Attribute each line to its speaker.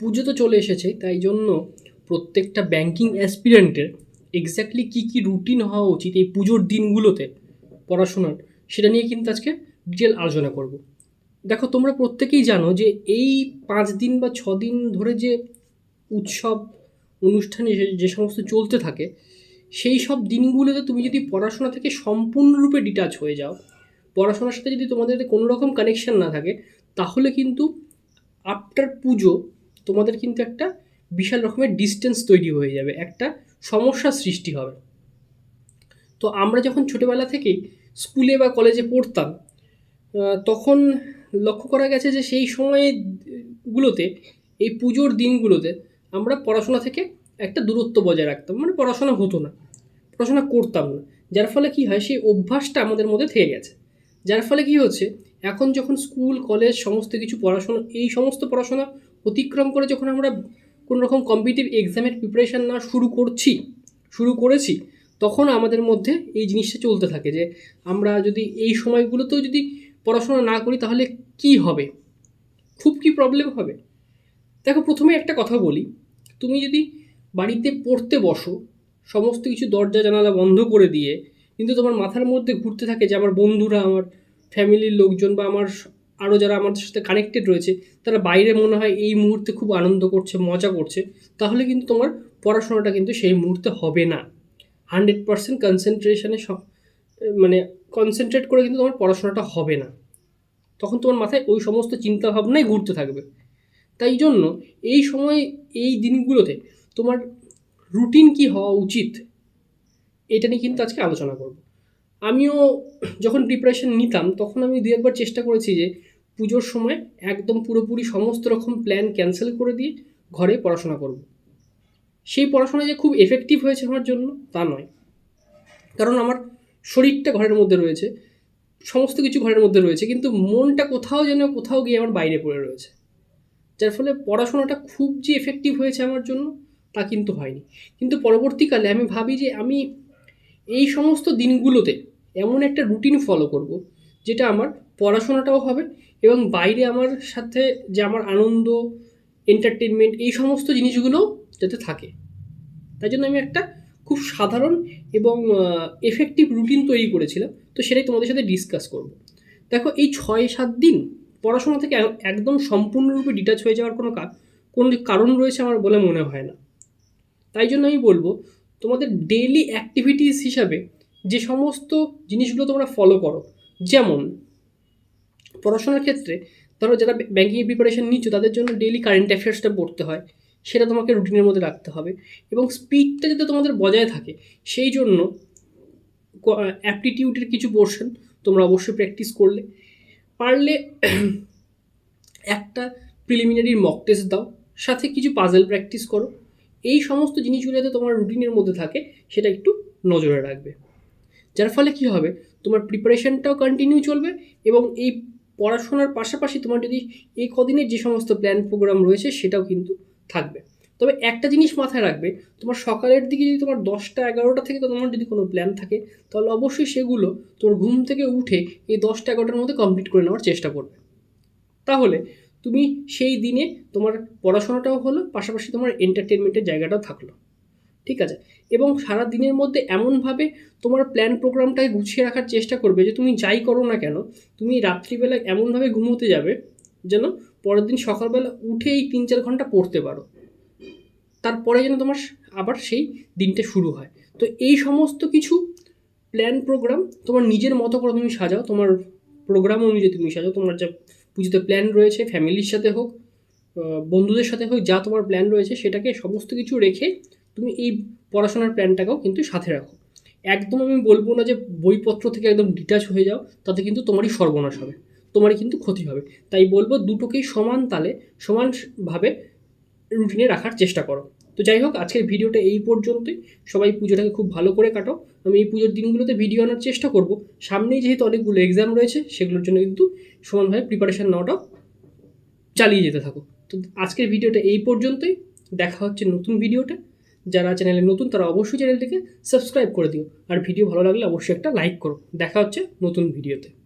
Speaker 1: পুজো তো চলে এসেছে, তাই জন্য প্রত্যেকটা ব্যাংকিং অ্যাসপিরেন্টের এক্স্যাক্টলি কী কী রুটিন হওয়া উচিত এই পুজোর দিনগুলোতে পড়াশোনার, সেটা নিয়ে কিন্তু আজকে ডিটেল আলোচনা করব। দেখো, তোমরা প্রত্যেকেই জানো যে এই পাঁচ দিন বা ছ দিন ধরে যে উৎসব, অনুষ্ঠানে, যে- সমস্ত চলতে থাকে, সেই সব দিনগুলোতে তুমি যদি পড়াশোনা থেকে সম্পূর্ণরূপে ডিটাচ হয়ে যাও, পড়াশোনার সাথে যদি তোমাদের কোনো রকম কানেকশন না থাকে, তাহলে কিন্তু আফটার পুজো তোমাদের কিন্তু একটা বিশাল রকমের ডিস্টেন্স তৈরি হয়ে যাবে, একটা সমস্যার সৃষ্টি হবে। তো আমরা যখন ছোটোবেলা থেকেই স্কুলে বা কলেজে পড়তাম তখন লক্ষ্য করা গেছে যে সেই সময়গুলোতে, এই পুজোর দিনগুলোতে আমরা পড়াশোনা থেকে একটা দূরত্ব বজায় রাখতাম। মানে পড়াশোনা হতো না, পড়াশোনা করতাম না। যার ফলে কি হয়, সেই অভ্যাসটা আমাদের মধ্যে থেকে গেছে। যার ফলে কি হচ্ছে, এখন যখন স্কুল কলেজ সমস্ত কিছু পড়াশোনা, এই সমস্ত পড়াশোনা অতিক্রম করে যখন আমরা কোনো রকম কম্পিটিটিভ এক্সামের প্রিপারেশান না শুরু করছি, শুরু করেছি, তখন আমাদের মধ্যে এই জিনিসটা চলতে থাকে যে আমরা যদি এই সময়গুলোতেও যদি পড়াশোনা না করি তাহলে কি হবে? খুব কি প্রবলেম হবে? দেখো, প্রথমে একটা কথা বলি। তুমি যদি বাড়িতে পড়তে বসো, সমস্ত কিছু দরজা, জানালা বন্ধ করে দিয়ে, কিন্তু তোমার মাথার মধ্যে ঘুরতে থাকে যে আমার বন্ধুরা, আমার ফ্যামিলির লোকজন বা আমার আরও যারা আমাদের সাথে কানেক্টেড রয়েছে, তারা বাইরে মনে হয় এই মুহূর্তে খুব আনন্দ করছে, মজা করছে, তাহলে কিন্তু তোমার পড়াশোনাটা কিন্তু সেই মুহূর্তে হবে না। হান্ড্রেড পার্সেন্ট কনসেন্ট্রেশনে মানে কনসেন্ট্রেট করে কিন্তু তোমার পড়াশোনাটা হবে না। তখন তোমার মাথায় ওই সমস্ত চিন্তাভাবনাই ঘুরতে থাকবে। তাই জন্য এই সময়, এই দিনগুলোতে তোমার রুটিন কি হওয়া উচিত, এটা নিয়ে কিন্তু আজকে আলোচনা করব। আমিও যখন প্রিপারেশন নিতাম, তখন আমি দু একবার চেষ্টা করেছি যে পুজোর সময় একদম পুরোপুরি সমস্ত রকম প্ল্যান ক্যান্সেল করে দিয়ে ঘরে পড়াশোনা করব। সেই পড়াশোনা যে খুব এফেক্টিভ হয়েছে আমার জন্য তা নয়। কারণ আমার শরীরটা ঘরের মধ্যে রয়েছে, সমস্ত কিছু ঘরের মধ্যে রয়েছে, কিন্তু মনটা কোথাও যেন কোথাও গিয়ে আমার বাইরে পড়ে রয়েছে। যার ফলে পড়াশোনাটা খুব যে এফেক্টিভ হয়েছে আমার জন্য তা কিন্তু হয়নি। কিন্তু পরবর্তীকালে আমি ভাবি যে আমি এই সমস্ত দিনগুলোতে এমন একটা রুটিন ফলো করব যেটা আমার পড়াশোনাটাও হবে এবং বাইরে আমার সাথে যে আমার আনন্দ এন্টারটেনমেন্ট এই সমস্ত জিনিসগুলোও যাতে থাকে। তাই জন্য আমি একটা খুব সাধারণ এবং এফেক্টিভ রুটিন তৈরি করেছিলাম। তো সেটাই তোমাদের সাথে ডিসকাস করব। দেখো, এই ছয় সাত দিন পড়াশোনা থেকে একদম সম্পূর্ণরূপে ডিটাচ হয়ে যাওয়ার কোনো কোনো কারণ রয়েছে আমার বলে মনে হয় না। তাই জন্য আমি বলব, তোমাদের ডেইলি অ্যাক্টিভিটিস হিসাবে যে সমস্ত জিনিসগুলো তোমরা ফলো করো যেমন, পড়াশোনার ক্ষেত্রে ধরো যারা ব্যাঙ্কিং প্রিপারেশন নিচ্ছ, তাদের জন্য ডেইলি কারেন্ট অ্যাফেয়ার্সটা পড়তে হয়। সেটা তোমাকে রুটিনের মধ্যে রাখতে হবে। এবং স্পিডটা যাতে তোমাদের বজায় থাকে, সেই জন্য অ্যাপটিটিউডের কিছু পোর্শন তোমরা অবশ্যই প্র্যাকটিস করলে। পারলে একটা প্রিলিমিনারি মক টেস্ট দাও, সাথে কিছু পাজেল প্র্যাকটিস করো। এই সমস্ত জিনিসগুলো যাতে তোমার রুটিনের মধ্যে থাকে, সেটা একটু নজরে রাখবে। যার ফলে কি হবে তোমার প্রিপারেশনটাও কন্টিনিউ চলবে এবং এই পড়াশোনার পাশাপাশি তোমার যদি এই কদিনের যে সমস্ত প্ল্যান প্রোগ্রাম রয়েছে সেটাও কিন্তু থাকবে। তবে একটা জিনিস মাথায় রাখবে, তোমার সকালের দিকে যদি তোমার দশটা এগারোটা থেকে তোমার যদি কোনো প্ল্যান থাকে, তাহলে অবশ্যই সেগুলো তোমার ঘুম থেকে উঠে এই দশটা এগারোটার মধ্যে কমপ্লিট করে নেওয়ার চেষ্টা করবে। তাহলে তুমি সেই দিনে তোমার পড়াশোনাটাও হলো, পাশাপাশি তোমার এন্টারটেনমেন্টের জায়গাটাও থাকল। ঠিক আছে? এবং সারা দিনের মধ্যে এমনভাবে তোমার প্ল্যান প্রোগ্রামটাকে গুছিয়ে রাখার চেষ্টা করবে যে তুমি যাই করো না কেন, তুমি রাত্রিবেলা এমনভাবে ঘুমোতে যাবে যেন পরের দিন সকালবেলা উঠে এই তিন চার ঘণ্টা পড়তে পারো। তারপরে যেন তোমার আবার সেই দিনটা শুরু হয়। তো এই সমস্ত কিছু প্ল্যান প্রোগ্রাম তোমার নিজের মতো করে তুমি সাজাও, তোমার প্রোগ্রাম অনুযায়ী তুমি সাজাও, তোমার যা পুজোতে প্ল্যান রয়েছে ফ্যামিলির সাথে হোক বন্ধুদের সাথে হোক, যা তোমার প্ল্যান রয়েছে সেটাকে সমস্ত কিছু রেখে তুমি এই পড়াশোনার প্ল্যানটাকেও কিন্তু সাথে রাখো। একদম আমি বলব না যে বইপত্র থেকে একদম ডিটাচ হয়ে যাও, তাতে কিন্তু তোমারই সর্বনাশ হবে, তোমারই কিন্তু ক্ষতি হবে। তাই বলব দুটোকেই সমান তালে সমানভাবে রুটিনে রাখার চেষ্টা করো। তো যাই হোক, আজকের ভিডিওটা এই পর্যন্তই। সবাই পুজোটাকে খুব ভালো করে কাটো। আমি এই পুজোর দিনগুলোতে ভিডিও আনার চেষ্টা করব। সামনেই যেহেতু অনেকগুলো এক্সাম রয়েছে, সেগুলোর জন্য কিন্তু সমানভাবে প্রিপারেশান নেওয়াটাও চালিয়ে যেতে থাকো। তো আজকের ভিডিওটা এই পর্যন্তই। দেখা হচ্ছে নতুন ভিডিওটা যারা চ্যানেলে নতুন, তারা অবশ্যই চ্যানেলটিকে সাবস্ক্রাইব করে দিও। আর ভিডিও ভালো লাগলে অবশ্যই একটা লাইক করো। দেখা হচ্ছে নতুন ভিডিওতে।